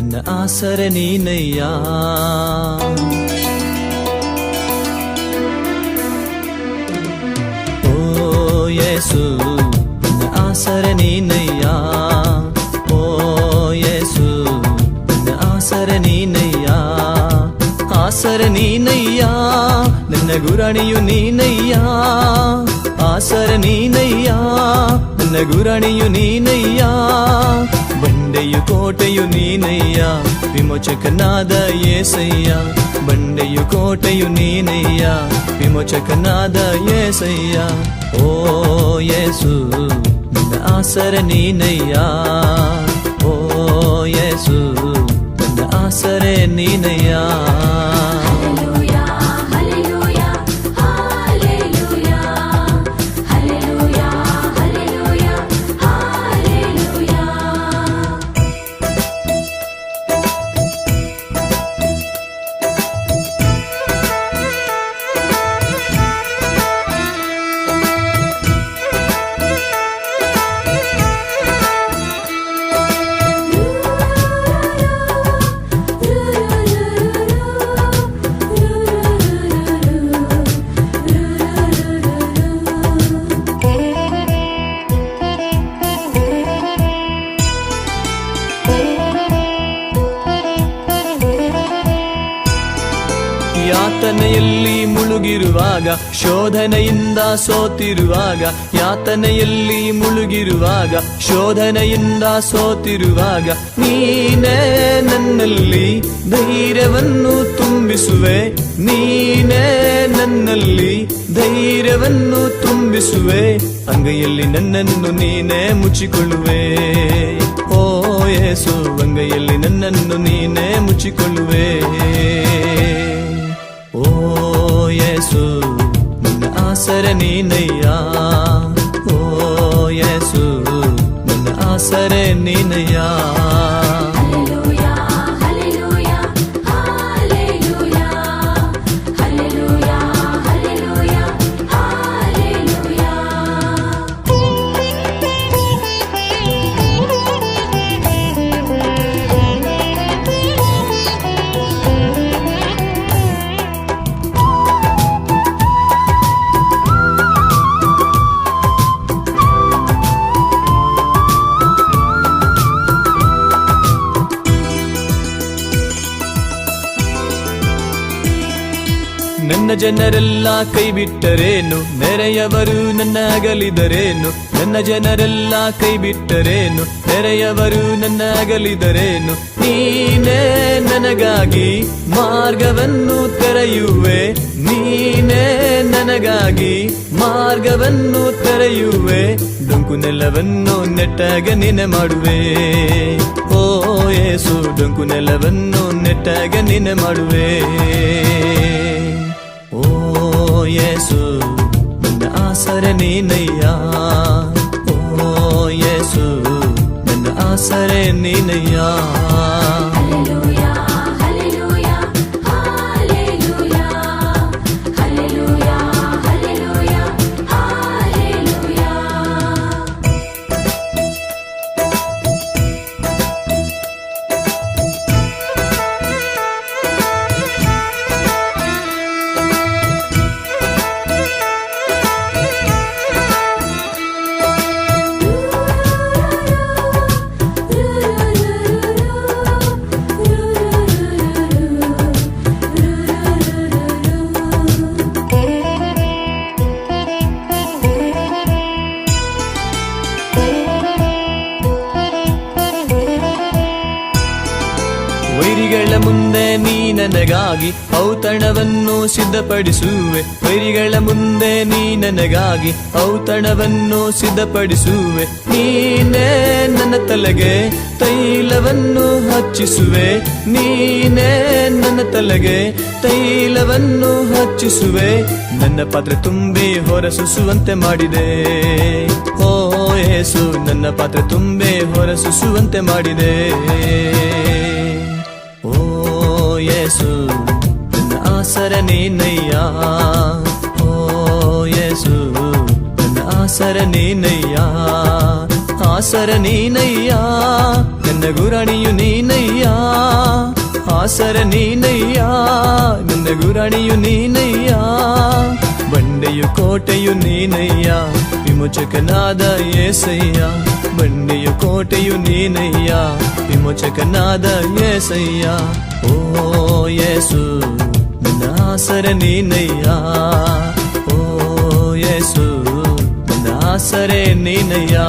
ಯೇಸು ನನ್ನ ಆಸರೆ ನೀನಯ್ಯ ಓ ಯೇಸು ನನ್ನ ಆಸರೆ ನೀನಯ್ಯ ಓ ಯೇಸು ನನ್ನ ಆಸರೆ ನೀನಯ್ಯ ಆಸರೆ ನೀನಯ್ಯ ನನ್ನ ಗುರಾಣಿಯು ನೀನಯ್ಯ ಆಸರೆ ನೀನಯ್ಯ ನನ್ನ ಗುರಾಣಿಯು ನೀನಯ್ಯ ಬಂಡೆಯು ಕೋಟೆಯು ನೀನಯ್ಯ ವಿಮೋಚಕನಾದ ಏಸಯ್ಯ ಬಂಡೆಯು ಕೋಟೆಯು ನೀನಯ್ಯ ವಿಮೋಚಕನಾದ ಏಸಯ್ಯ ಓ ಯೇಸು ನನ್ನ ಆಸರೆ ನೀನಯ್ಯ ಓ ಯೇಸು ನನ್ನ ಆಸರೆ ನೀನಯ್ಯ ಯಾತನೆಯಲ್ಲಿ ಮುಳುಗಿರುವಾಗ, ಶೋಧನೆಯಿಂದ ಸೋತಿರುವಾಗ, ಯಾತನೆಯಲ್ಲಿ ಮುಳುಗಿರುವಾಗ, ಶೋಧನೆಯಿಂದ ಸೋತಿರುವಾಗ, ನೀನೇ ನನ್ನಲ್ಲಿ ಧೈರ್ಯವನ್ನು ತುಂಬಿಸುವೆ, ನೀನೇ ನನ್ನಲ್ಲಿ ಧೈರ್ಯವನ್ನು ತುಂಬಿಸುವೆ, ಅಂಗೈಯಲ್ಲಿ ನನ್ನನ್ನು ನೀನೇ ಮುಚ್ಚಿಕೊಳ್ಳುವೆ. ಓ ಯೇಸು, ಅಂಗೈಯಲ್ಲಿ ನನ್ನನ್ನು ನೀನೇ ಮುಚ್ಚಿಕೊಳ್ಳುವೆ. నేనయ్యా ఓ యేసు నిన్న ఆసరే నేనయ్యా ನನ್ನ ಜನರೆಲ್ಲ ಕೈ ಬಿಟ್ಟರೇನು ನೆರೆಯವರು ನನ್ನ ಅಗಲಿದರೇನು? ನನ್ನ ಜನರೆಲ್ಲ ಕೈ ಬಿಟ್ಟರೇನು ನೆರೆಯವರು ನನ್ನ ಅಗಲಿದರೇನು? ನೀನೇ ನನಗಾಗಿ ಮಾರ್ಗವನ್ನು ತೆರೆಯುವೆ. ನೀನೇ ನನಗಾಗಿ ಮಾರ್ಗವನ್ನು ತೆರೆಯುವೆ. ಡೊಂಕು ನೆಲವನ್ನು ನೆಟ್ಟಾಗ ನಿನೆ ಮಾಡುವೆ. ಓ ಏಸು ಡೊಂಕು ನೆಲವನ್ನು ನೆಟ್ಟಾಗ ನಿನೆ ಮಾಡುವೆ. ಯೇಸು ನನ್ನ ಆಸರೆ ನೀನಯ್ಯ ಓ ಯೇಸು ನನ್ನ ಆಸರೆ ನೀನಯ್ಯ ನನಗಾಗಿ ಔತಣವನ್ನು ಸಿದ್ಧಪಡಿಸುವೆ. ವೈರಿಗಳ ಮುಂದೆ ನೀ ನನಗಾಗಿ ಔತಣವನ್ನು ಸಿದ್ಧಪಡಿಸುವೆ. ನೀನೇ ನನ್ನ ತಲೆಗೆ ತೈಲವನ್ನು ಹಚ್ಚಿಸುವೆ. ನೀನೇ ನನ್ನ ತಲೆಗೆ ತೈಲವನ್ನು ಹಚ್ಚಿಸುವೆ. ನನ್ನ ಪಾತ್ರೆ ತುಂಬಿ ಹೊರಸುಸುವಂತೆ ಮಾಡಿದೆ. ಓ ಏಸು ನನ್ನ ಪಾತ್ರೆ ತುಂಬಿ ಹೊರಸುಸುವಂತೆ ಮಾಡಿದೆ. నేనయ్యా ఓ యేసు నన్ను ఆసర నేనయ్యా ఆసర నేనయ్యా నన్న గురణియు నేనయ్యా ఆసర నేనయ్యా నన్న గురణియు నేనయ్యా బండయు కోటయు నేనయ్యా విమోచకనాద ఏసయ్యా బండయు కోటయు నేనయ్యా విమోచకనాద ఏసయ్యా ఓ యేసు ఆసర నేనయ్యా. ఓ యేసు నా సరే నేనయ్యా.